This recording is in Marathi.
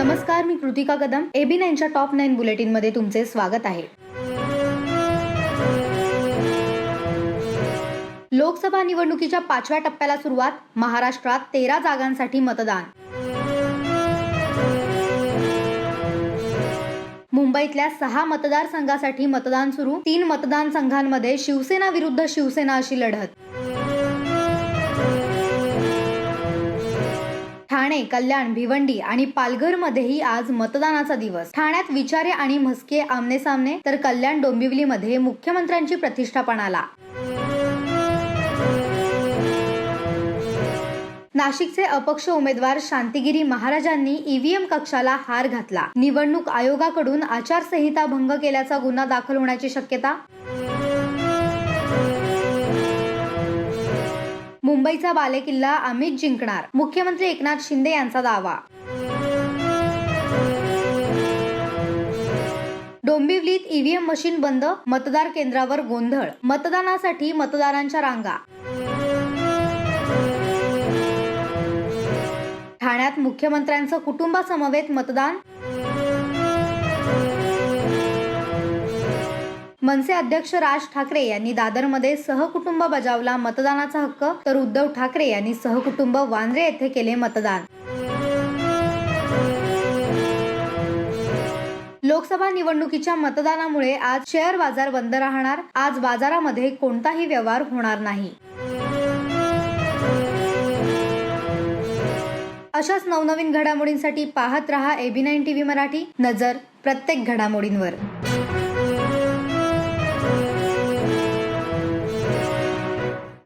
नमस्कार मी कृतिका कदम. एबी नाईनच्या टॉप नाईन बुलेटिनमध्ये तुमचे स्वागत आहे. लोकसभा निवडणुकीच्या पाचव्या टप्प्याला सुरुवात महाराष्ट्रात तेरा जागांसाठी मतदान. मुंबईतल्या सहा मतदारसंघासाठी मतदान सुरू. तीन मतदारसंघांमध्ये शिवसेना विरुद्ध शिवसेना अशी लढत. ठाणे कल्याण भिवंडी आणि पालघरमध्येही आज मतदानाचा दिवस. ठाण्यात विचारे आणि म्हस्के आमने सामने तर कल्याण डोंबिवलीमध्ये मुख्यमंत्र्यांची प्रतिष्ठापणाला. नाशिकचे अपक्ष उमेदवार शांतिगिरी महाराजांनी ईव्हीएम कक्षाला हार घातला. निवडणूक आयोगाकडून आचारसंहिता भंग केल्याचा गुन्हा दाखल होण्याची शक्यता मुंबईचा बालेकिल्ला अमित जिंकणार. मुख्यमंत्री एकनाथ शिंदे यांचा दावा. डोंबिवलीत ईव्हीएम मशीन बंद मतदार केंद्रावर गोंधळ मतदानासाठी मतदारांच्या रांगा. ठाण्यात मुख्यमंत्र्यांचं कुटुंबासमवेत मतदान मनसे अध्यक्ष राज ठाकरे यांनी दादरमध्ये सहकुटुंब बजावला मतदानाचा हक्क तर उद्धव ठाकरे यांनी सहकुटुंब वांद्रे येथे केले मतदान. लोकसभा निवडणुकीच्या मतदानामुळे आज शेअर बाजार बंद राहणार आज बाजारामध्ये कोणताही व्यवहार होणार नाही. अशाच नवनवीन घडामोडींसाठी पाहत रहा एबी नाईन टीव्ही मराठी नजर प्रत्येक घडामोडींवर.